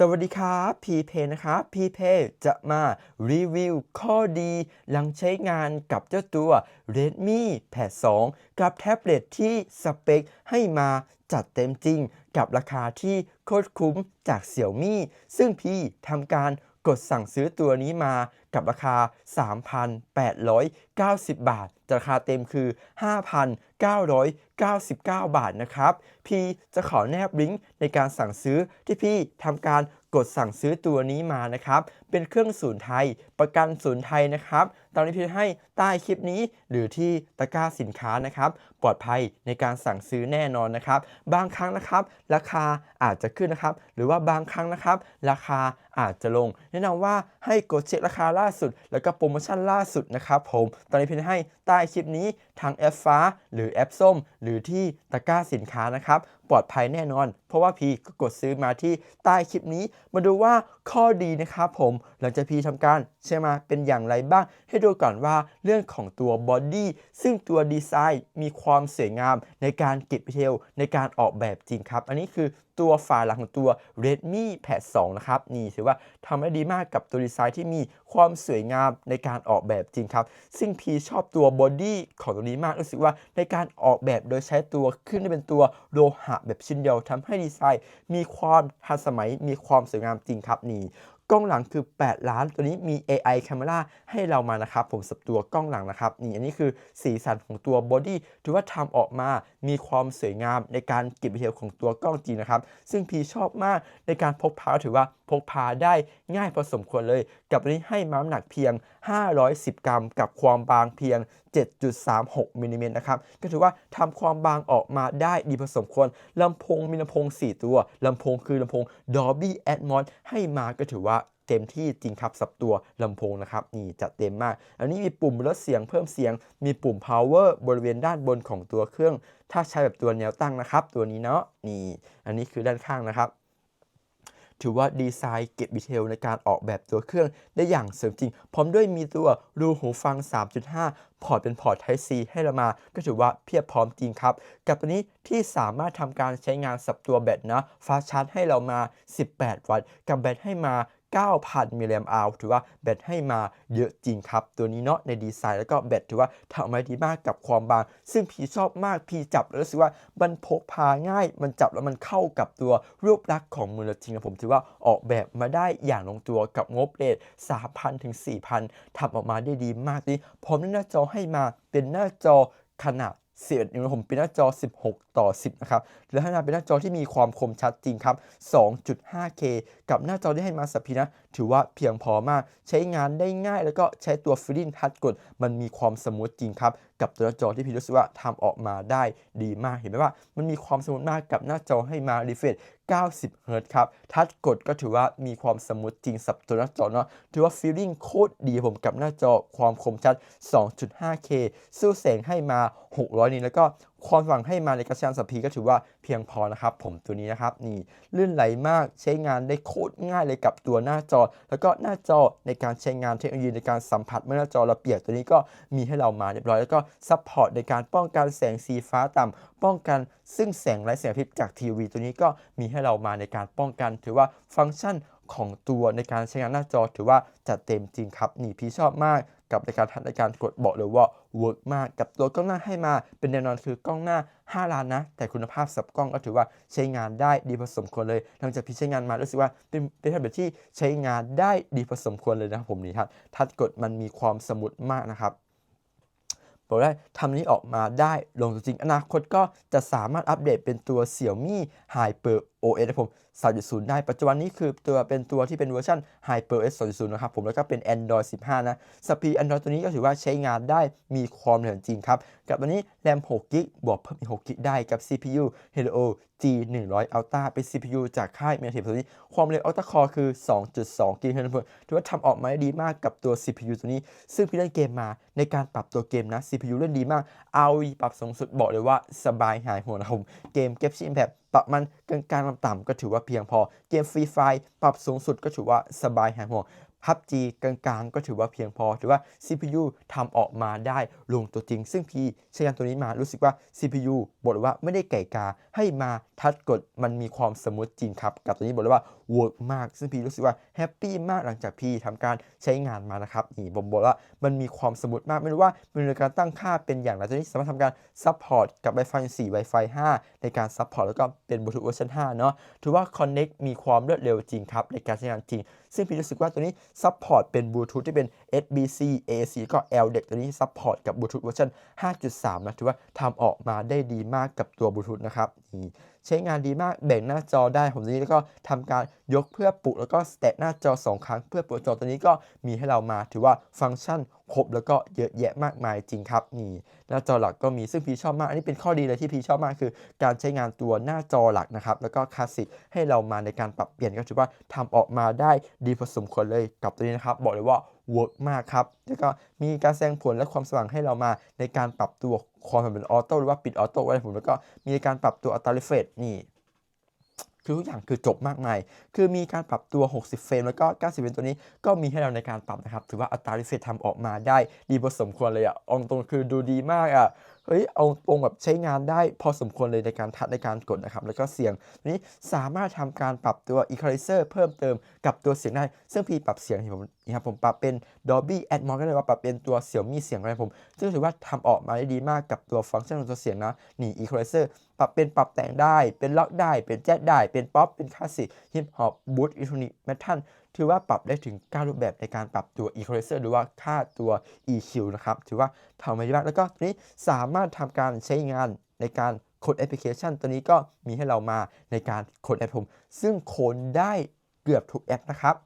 สวัสดีครับพีเพนะครับพีเพจะมารีวิวข้อดี หลังใช้งานกับเจ้าตัว Redmi Pad 2 กับแท็บเล็ตที่สเปคให้มาจัดเต็มจริงกับราคาที่โคตรคุ้มจากเสี่ยวมี่ซึ่งพี่ทำการ กดสั่งซื้อตัวนี้มากับราคา 3,890 บาท ราคาเต็มคือ 5,999 บาทนะครับ พี่จะขอแนบลิงก์ในการสั่งซื้อที่พี่ทำการ กดสั่งซื้อตัวนี้มานะครับ เป็นเครื่องศูนย์ไทย ประกันศูนย์ไทยนะครับตอนนี้พี่ให้ใต้คลิปนี้ หรือที่ตะกร้าสินค้านะครับ ปลอดภัยในการสั่งซื้อแน่นอนนะครับ บางครั้งนะครับ ราคาอาจจะขึ้นนะครับ หรือว่าบางครั้งนะครับ ราคาอาจจะลง แนะนำว่าให้กดเช็คราคาล่าสุด แล้วก็โปรโมชั่นล่าสุดนะครับผม ตอนนี้พี่ให้ใต้คลิปนี้ทางแอปฟ้า หรือแอปส้ม หรือที่ตะกร้าสินค้านะครับ ปลอดภัยแน่นอน เพราะว่าพีก็กดซื้อมาที่ใต้คลิปนี้ มาดูว่าข้อดีนะครับผม หลังจากพีทำการใช่ไหมเป็นอย่างไรบ้าง ให้ดูก่อนว่าเรื่องของตัวบอดี้ซึ่งตัวดีไซน์มีความสวยงามในการเก็บดีเทลในการออกแบบจริงครับ อันนี้คือตัวฝาหลังของตัว Redmi Pad 2 นะครับ นี่ถือว่าทำได้ดีมากกับตัวดีไซน์ที่มีความสวยงามในการออกแบบจริงครับ ซึ่งพีชอบตัวบอดี้ของตัวนี้มากรู้สึกว่าในการออกแบบโดยใช้ตัวขึ้นเป็นตัวโลหะแบบชิ้นเดียวทำให้ดีไซน์ มีความทันสมัยมีความสวยงามจริงครับนี่กล้องหลังคือ 8 ล้าน ตัวนี้มี AI Camera ให้เรามานะครับ ผมสับตัวกล้องหลังนะครับ นี่อันนี้คือสีสันของตัวบอดี้ถือว่าทำออกมามีความสวยงามในการเก็บดีเทลของตัวกล้องจริงนะครับ ซึ่งพีชอบมากในการพกพาถือว่าพกพาได้ง่ายพอสมควรเลย กับนี้ให้ม้ำหนักเพียง 510 กรัม กับความบางเพียง 7.36มิลลิเมตรนะครับ ก็ถือว่าทำความบางออกมาได้ดีพอสมควรลำโพงมีลำโพง 4 ตัวลำโพงคือลำโพง Dolby Atmos ให้มาก็ถือว่าเต็มที่จริงครับสับตัวลำโพงนะครับนี่จัดเต็มมาก อันนี้มีปุ่มลดเสียงเพิ่มเสียง มีปุ่ม power บริเวณด้านบนของตัวเครื่อง ถ้าใช้แบบตัวแนวตั้งนะครับ ตัวนี้เนาะนี่ อันนี้คือด้านข้างนะครับ ถือว่าดีไซน์เก็บดีเทลในการออกแบบตัวเครื่องได้อย่างเสริมจริง พร้อมด้วยมีตัวรูหูฟัง 3.5 พอร์ตเป็นพอร์ต Type C ให้เรามา ก็ถือว่าเพียบพร้อมจริงครับ กับตัวนี้ที่สามารถทำการใช้งานสับตัวแบตนะฟ้าชาร์จให้เรามา 18 วัตต์ กับแบตให้มา 9,000 มิลลิแอมป์อาวถือว่าแบตให้มาเยอะจริงครับ ตัวนี้เนาะในดีไซน์แล้วก็แบตถือว่าทำมาดีมากกับความบาง ซึ่งพี่ชอบมากพี่จับแล้วรู้สึกว่ามันพกพาง่าย มันจับแล้วมันเข้ากับตัวรูปลักษณ์ของมือเราจริงนะผมถือว่าออกแบบมาได้อย่างลงตัวกับงบเรท3,000ถึง4,000ทำออกมาได้ดีมากนี่พร้อมหน้าจอให้มาเป็นหน้าจอขนาด11นิ้วนะผมเป็นหน้าจอ16 ต่อ 10 นะครับ และให้มาเป็นหน้าจอที่มีความคมชัดจริงครับ 2.5K กับหน้าจอที่ให้มาสัพพีนะถือว่าเพียงพอมาก ใช้งานได้ง่าย แล้วก็ใช้ตัวฟิลิ่งทัชกด มันมีความสมูทจริงครับ กับตัวหน้าจอที่พี่รู้สึกว่าทำออกมาได้ดีมากเห็นไหมว่า มันมีความสมูทมากกับหน้าจอให้มารีเฟรช90เฮิรต์ครับทัชกดก็ถือว่ามีความสมูทจริงสับตัวหน้าจอเนาะถือว่าฟีลลิ่งโคตรดีผมกับหน้าจอความคมชัด 2.5K สู้แสงให้มา 600 นิตแล้วก็ความสว่างให้มาในกระชันสัพพีก็ถือว่าเพียงพอนะครับ ผมตัวนี้นะครับนี่ลื่นไหลมากใช้งานได้โคตรง่ายเลยกับตัวหน้าจอ แล้วก็หน้าจอในการใช้งานเทคโนโลยีในการสัมผัสเมื่อหน้าจอเราเปียกตัวนี้ก็มีให้เรามาเรียบร้อยแล้วก็ซัพพอร์ตในการป้องกันแสงสีฟ้าต่ำป้องกันซึ่งแสงไร้แสงอาทิตย์จากทีวี ตัวนี้ก็มีให้เรามาในการป้องกัน ถือว่าฟังก์ชันของตัวในการใช้งานหน้าจอถือว่าจัดเต็มจริงครับนี่พี่ชอบมาก กับในการทัในการกดบอกเลยว่าเวิร์กมากกับตัวกล้องหน้าให้มา เป็นแนวนอนคือกล้องหน้า 5 ล้านนะ แต่คุณภาพสับกล้องก็ถือว่าใช้งานได้ดีพอสมควรเลยหลังจากพี่ใช้งานมารู้สึกว่าเป็นเป็นแท็บเล็ตที่ใช้งานได้ดีพอสมควรเลยนะครับผมนี่ครับทัดกดมันมีความสมุทมากนะครับบอกได้ทำนี้ออกมาได้ลงตัวจริงอนาคตก็จะสามารถอัปเดตเป็นตัว Xiaomi Hyper OS ผม 3.0 ได้ ปัจจุบันนี้คือตัวเป็นตัวที่เป็นเวอร์ชัน HyperOS 2.0 นะครับผม แล้วก็เป็น Android 15 นะสปีด Android ตัวนี้ก็ถือว่าใช้งานได้มีความเหนือจริงครับ กับตัวนี้แรม6 g b บวกเพิ่มอีก6 g b ได้กับ CPU Helio G 100 Ultra เป็น CPU จากค่าย Mediatek ตัวนี้ ความเร็ว Octa Core คือ 2.2 GHz ถือว่าทำออกมาได้ดีมากกับตัว CPU ตัวนี้ ซึ่งพี่เล่นเกมมาในการปรับตัวเกมนะ CPU เล่นดีมาก ROE ปรับสูงสุดบอกเลยว่าสบายหายห่วนะผมเกม Genshin Impact ปรับมันกลางๆต่ำๆก็ถือว่าเพียงพอ เกมฟรีไฟปรับสูงสุดก็ถือว่าสบายหายห่วพับจีกลางๆ ก็ถือว่าเพียงพอ ถือว่า CPU ทำออกมาได้ลงตัวจริง ซึ่งพี่ใช้งานตัวนี้มารู้สึกว่า CPU บอกเลยว่าไม่ได้ไก่กาให้มาทัดกดมันมีความสมูทจริงครับ กับตัวนี้บอกเลยว่า เวิร์กมาก ซึ่งพี่รู้สึกว่าแฮปปี้มากหลังจากพี่ทำการใช้งานมานะครับนี่ผมบอกว่ามันมีความสมูทมากไม่รู้ว่ามันในการตั้งค่าเป็นอย่างไรตอนนี้สามารถทำการซัพพอร์ตกับ Wi-Fi 4 Wi-Fi 5 ในการซัพพอร์ตแล้วก็เป็นบลูทูธเวอร์ชัน5เนาะถือว่า Connect มีความรวดเร็วจริงครับในการใช้งานจริง ซึ่งพี่รู้สึกว่าตัวนี้ซัพพอร์ตเป็นบลูทูธที่เป็น SBC AC ก็ LDEC ตัวนี้ซัพพอร์ตกับบลูทูธเวอร์ชัน5.3 นะถือว่าทำออกมาได้ดีมากกับตัวบลูทูธนะครับนี่ ใช้งานดีมากแบ่งหน้าจอได้ผมตัวนี้แล้วก็ทำการยกเพื่อปลุกแล้วก็สเตตหน้าจอ 2 ครั้งเพื่อปลุกจอตัวนี้ก็มีให้เรามาถือว่าฟังก์ชันครบแล้วก็เยอะแยะมากมายจริงครับนี่หน้าจอหลักก็มีซึ่งพี่ชอบมาก อันนี้เป็นข้อดีเลยที่พี่ชอบมากคือ การใช้งานตัวหน้าจอหลักนะครับแล้วก็คลาสสิกให้เรามาในการปรับเปลี่ยนก็ถือว่าทำออกมาได้ดีพอสมควรเลยกับตัวนี้นะครับบอกเลยว่า เวิร์กมากครับ แล้วก็มีการแสดงผลและความสว่างให้เรามาในการปรับตัวความเป็นออโต้หรือว่าปิดออโต้ไว้ผมแล้วก็มีการปรับตัวอัตราเรฟเฟรนี่คือทุกอย่างคือจบมากมาย คือมีการปรับตัว 60 เฟรม แล้วก็ 90 เฟรมตัวนี้ก็มีให้เราในการปรับนะครับ ถือว่าอัตราริเฟรชทำออกมาได้ดีพอสมควรเลยอะเองตรงคือดูดีมากอะ เฮ้ยเอาตรงแบบใช้งานได้พอสมควรเลยในการทัดในการกดนะครับ แล้วก็เสียงนี้สามารถทำการปรับตัว equalizer เพิ่มเติมกับตัวเสียงได้ ซึ่งพี่ปรับเสียงที่ผมนี่ครับผมปรับเป็น Dolby Atmos ก็ได้ว่าปรับเป็นตัวเสี่ยวมี่เสียงอะไรผม ซึ่งถือว่าทำออกมาได้ดีมากกับตัวฟังก์ชันของตัวเสียงนะนี่ equalizer ปรับเป็นปรับแต่งได้เป็นล็อกได้เป็นแจ๊สได้เป็นป๊อปเป็นคลาสสิกฮิปฮอปบูทอิเล็กทรอนิกเมทัล ถือว่าปรับได้ถึง 9 รูปแบบในการปรับตัว equalizer หรือว่าค่าตัว EQ นะครับ ถือว่าทำมาดีมากแล้วก็ตัวนี้สามารถทำการใช้งานในการโค้ดแอปพลิเคชัน ตัวนี้ก็มีให้เรามาในการโค้ดแอปผมซึ่งโค้ดได้เกือบทุกแอปนะครับ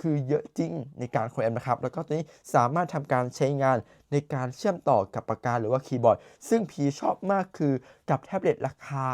คือเยอะจริงในการโค้ดแอปนะครับ แล้วก็ตัวนี้สามารถทำการใช้งานในการเชื่อมต่อกับปากกาหรือว่าคีย์บอร์ด ซึ่งพีชอบมากคือกับแท็บเล็ตราคา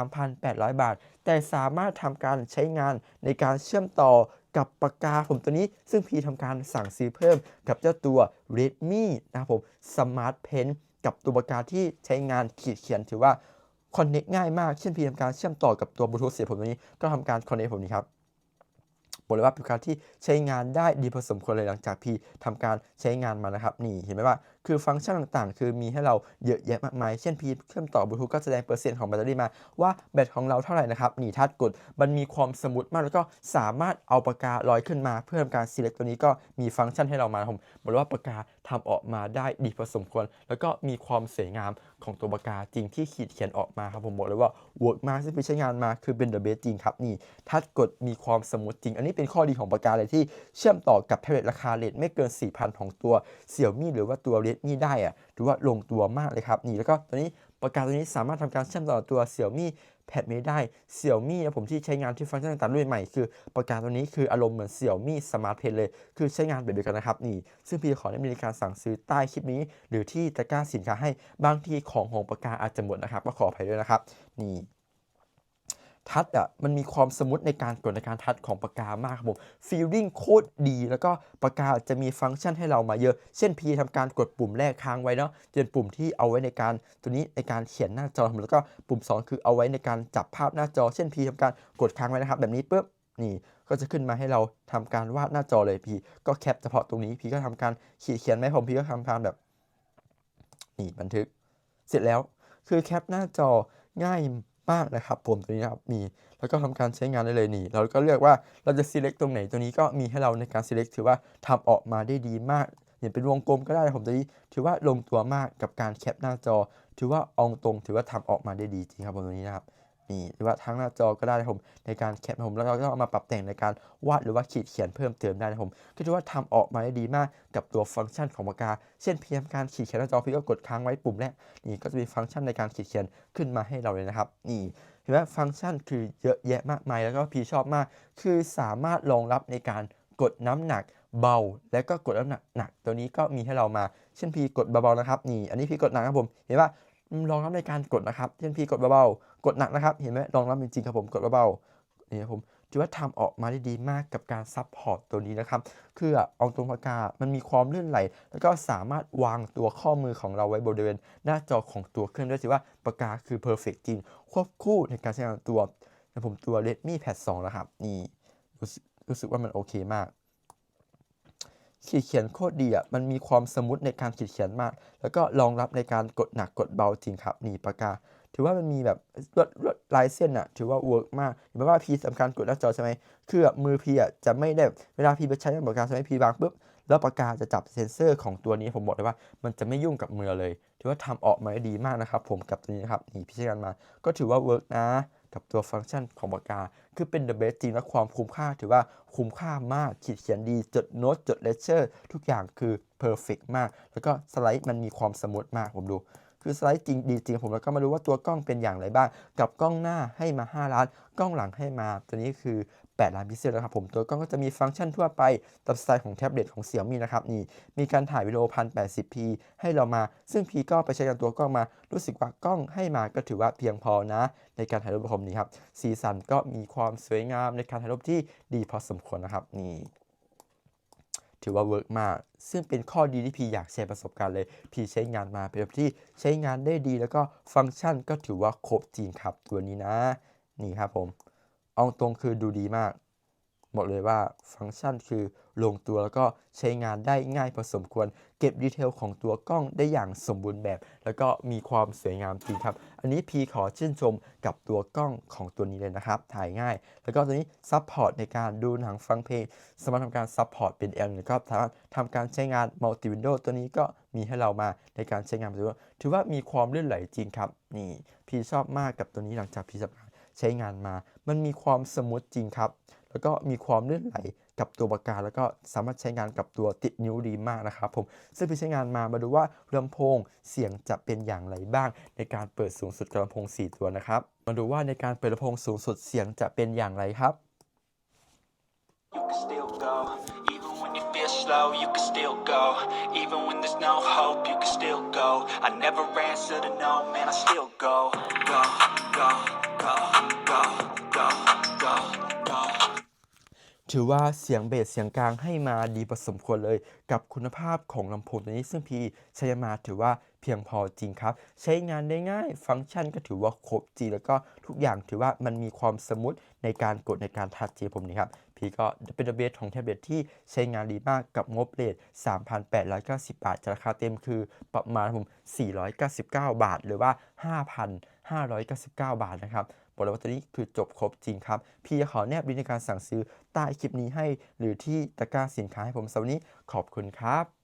3,800 บาท แต่สามารถทำการใช้งานในการเชื่อมต่อ กับปากกาผมตัวนี้ ซึ่งพีทำการสั่งซื้อเพิ่มกับเจ้าตัว Redmi นะครับผม Smart Pen กับตัวปากกาที่ใช้งานขีดเขียนถือว่าคอนเน c t ง่ายมาก เช่นพีทำการเชื่อมต่อกับตัวบลูทูธเสียผมตัวนี้ก็ทำการคอนเน c t ผมนี้ครับบอกเลยว่าเป็นการที่ใช้งานได้ดีพอสมควรเลยหลังจากพี่ทำการใช้งานมานะครับ นี่เห็นไหมว่าคือฟังก์ชันต่างๆ คือมีให้เราเยอะแยะมากมาย เช่นพีเชื่อมต่อบลูทูธก็แสดงเปอร์เซ็นต์ของแบตเตอรี่มา ว่าแบตของเราเท่าไหร่นะครับนี่ทัดกด มันมีความสมูทมากแล้วก็สามารถเอาปากกาลอยขึ้นมา เพื่อทำการ select ตัวนี้ก็มีฟังก์ชันให้เรามาผมบอกเลยว่าปากกาทำออกมาได้ดีพอสมควร แล้วก็มีความสวยงามของตัวปากกาจริงที่ขีดเขียนออกมาครับผมบอกเลยว่าเวิร์กมากซึ่งพี่ใช้งานมาคือเป็น the best จริงครับนี่ทัดกดมีความสมูทจริง อันนี้เป็นข้อดีของปากกาเลยที่เชื่อมต่อกับแท็บเล็ตราคาเลทไม่เกิน 4,000 ของตัวเสี่ยวมี่หรือว่าตัว Redmi ได้อะถือว่าลงตัวมากเลยครับนี่แล้วก็ตัวนี้ปากกาตัวนี้สามารถทำการเชื่อมต่อตัวเสี่ยวมี่แพดไม่ได้เสี่ยวมี่นะผมที่ใช้งานที่ฟังก์ชันต่างๆรุ่นใหม่คือปากกาตัวนี้คืออารมณ์เหมือนเสี่ยวมี่สมาร์ทเพนเลย คือใช้งานแบบเดียวกันนะครับนี่ ซึ่งพี่ขอได้มีการสั่งซื้อใต้คลิปนี้ หรือที่ตะกร้าสินค้าให้บางทีของของปากกาอาจจะหมดนะครับก็ขออภัยด้วยนะครับนี่ ทัชอะมันมีความสมูทในการกดในการทัชของปากกามากครับผมฟีลลิ่งโคตรดี แล้วก็ปากกาจะมีฟังก์ชันให้เรามาเยอะ เช่นพีทำการกดปุ่มแรกค้างไว้เนาะจะเป็นปุ่มที่เอาไว้ในการตัวนี้ในการเขียนหน้าจอแล้วก็ปุ่ม 2 คือเอาไว้ในการจับภาพหน้าจอ เช่นพีทำการกดค้างไว้นะครับ แบบนี้ปุ๊บนี่ก็จะขึ้นมาให้เราทำการวาดหน้าจอเลยพีก็แคปเฉพาะตรงนี้พีก็ทำการขีดเขียนไหมผมพีก็ทำการแบบนี่บันทึก เสร็จแล้วคือแคปหน้าจอง่าย มากนะครับผมตัวนี้นะครับมีแล้วก็ทำการใช้งานได้เลยนี่ เราก็เลือกว่าเราจะ select ตรงไหนตัวนี้ก็มีให้เราในการ select ถือว่าทำออกมาได้ดีมากเห็นเป็นวงกลมก็ได้ผมตัวนี้ ถือว่าลงตัวมากกับการแคปหน้าจอ ถือว่าอองตรงถือว่าทำออกมาได้ดีจริงครับผมตัวนี้นะครับ นี่หรือว่าทั้งหน้าจอก็ได้นะผมในการแคปนะผมแล้วเราก็เอามาปรับแต่งในการวาดหรือว่าขีดเขียนเพิ่มเติมได้นะผมก็ถือว่าทำออกมาได้ดีมากกับตัวฟังก์ชันของปากกา เช่นเพียงการขีดเขียนหน้าจอพี่ก็กดค้างไว้ปุ่มแรกนี่ก็จะมีฟังก์ชันในการขีดเขียนขึ้นมาให้เราเลยนะครับ นี่เห็นไหมฟังก์ชันคือเยอะแยะมากมายแล้วก็พี่ชอบมาก คือสามารถรองรับในการกดน้ำหนักเบาและก็กดน้ำหนักหนักตัวนี้ก็มีให้เรามา เช่นพี่กดเบาๆนะครับนี่ อันนี้พี่กดหนักครับผม เห็นว่ารองรับในการกดนะครับ เช่นพี่กดเบาๆ กดหนักนะครับ เห็นไหมรองรับจริงๆครับผมกดเบาๆนี่ครับผมถือว่าทำออกมาได้ดีมากกับการซับพอร์ตตัวนี้นะครับ คือเอาตรงปากกา มันมีความลื่นไหล แล้วก็สามารถวางตัวข้อมือของเราไว้บริเวณ หน้าจอของตัวเครื่องด้วยถือว่าปากกาคือเพอร์เฟกจริง ควบคู่ในการใช้งานตัวนะผมตัว Redmi Pad 2แล้วครับ นี่รู้สึกรู้สึกว่ามันโอเคมาก ขีดเขียนโคตรดีอะ มันมีความสมูทในการขีดเขียนมาก แล้วก็รองรับในการกดหนักกดเบาจริงครับ นี่ปากกา ถือว่ามันมีแบบลวดลวดลายเส้นอะถือว่าเวิร์กมากเห็นไหมว่าพีสำคัญกดหน้าจอใช่ไหมคือแบบมือพีอะจะไม่ได้เวลาพีไปใช้ปากกาใช่ไหมพีวางปุ๊บแล้วปากกาจะจับเซ็นเซอร์ของตัวนี้ผมบอกเลยว่ามันจะไม่ยุ่งกับมือเลย ถือว่าทำออกมาได้ดีมากนะครับ ผมกับตัวนี้นะครับนี่พี่ใช้กันมาก็ถือว่าเวิร์กนะกับตัวฟังก์ชันของปากกา คือเป็น the best จริงและความคุ้มค่า ถือว่าคุ้มค่ามากขีดเขียนดี จดโน้ตจดเลคเชอร์ ทุกอย่างคือ perfect มาก แล้วก็สไลด์มันมีความสมูทมากผมดู คือสไลด์จริงดีจริงผมแล้วก็มาดูว่าตัวกล้องเป็นอย่างไรบ้าง กับกล้องหน้าให้มา 5 ล้าน กล้องหลังให้มา ตัวนี้คือ 8 ล้านพิกเซลนะครับผมตัวกล้องก็จะมีฟังก์ชันทั่วไปตามสไตล์ของแท็บเล็ตของ Xiaomi นะครับนี่มีการถ่ายวิดีโอ 1080p ให้เรามา ซึ่งพีก็ไปใช้กับตัวกล้องมา รู้สึกว่ากล้องให้มาก็ถือว่าเพียงพอนะ ในการถ่ายรูปแบบนี้ครับสีสันก็มีความสวยงามในการถ่ายรูปที่ดีพอสมควรนะครับนี่ ถือว่าเวิร์กมาก ซึ่งเป็นข้อดีที่พีอยากแชร์ประสบการณ์เลย พีใช้งานมาเป็นแบบที่ใช้งานได้ดี แล้วก็ฟังก์ชันก็ถือว่าครบจริงครับตัวนี้นะ นี่ครับผม เอาตรงคือดูดีมาก บอกเลยว่าฟังก์ชันคือลงตัวแล้วก็ใช้งานได้ง่ายพอสมควร เก็บดีเทลของตัวกล้องได้อย่างสมบูรณ์แบบ แล้วก็มีความสวยงามจริงครับ อันนี้พีขอชื่นชมกับตัวกล้องของตัวนี้เลยนะครับ ถ่ายง่าย แล้วก็ตัวนี้ซัพพอร์ตในการดูหนังฟังเพลง สามารถทำการซัพพอร์ตเป็น L แล้วก็สามารถทำการใช้งานมัลติวินโดว์ตัวนี้ก็มีให้เรามาในการใช้งานถือว่าถือว่ามีความลื่นไหลจริงครับนี่พีชอบมากกับตัวนี้หลังจากพี ใช้งานมา มันมีความสมูทจริงครับ แล้วก็มีความลื่นไหลกับตัวปากกา แล้วก็สามารถใช้งานกับตัวติดนิ้วดีมากนะครับผมซึ่งพี่ใช้งานมามาดูว่าลำโพงเสียงจะเป็นอย่างไรบ้าง ในการเปิดสูงสุดกับลำโพง 4 ตัวนะครับ มาดูว่าในการเปิดลำโพงสูงสุดเสียงจะเป็นอย่างไรครับ You can still go, even when you feel slow, you can still go. Even when there's no hope, you can still go. I never answer to no, man, I still go. Go, go, ถือว่าเสียงเบสเสียงกลางให้มาดีพอสมควรเลย กับคุณภาพของลำโพงตัวนี้ ซึ่งพีใช้มาถือว่าเพียงพอจริงครับ ใช้งานได้ง่าย ฟังก์ชันก็ถือว่าครบจริงแล้วก็ทุกอย่างถือว่ามันมีความสมูทในการกดในการทัชจีผมนี่ครับ พีก็เป็นเบสของแท็บเล็ตที่ใช้งานดีมากกับงบเลท3,890 บาทจราคาเต็มคือประมาณผม 499 บาทหรือว่า 599 บาทนะครับบอกเลยว่าตัวนี้คือจบครบจริงครับ พี่จะขอแนบลิงก์ในการสั่งซื้อใต้คลิปนี้ให้ หรือที่ตะกร้าสินค้าให้ผมสำหรับวันนี้ขอบคุณครับ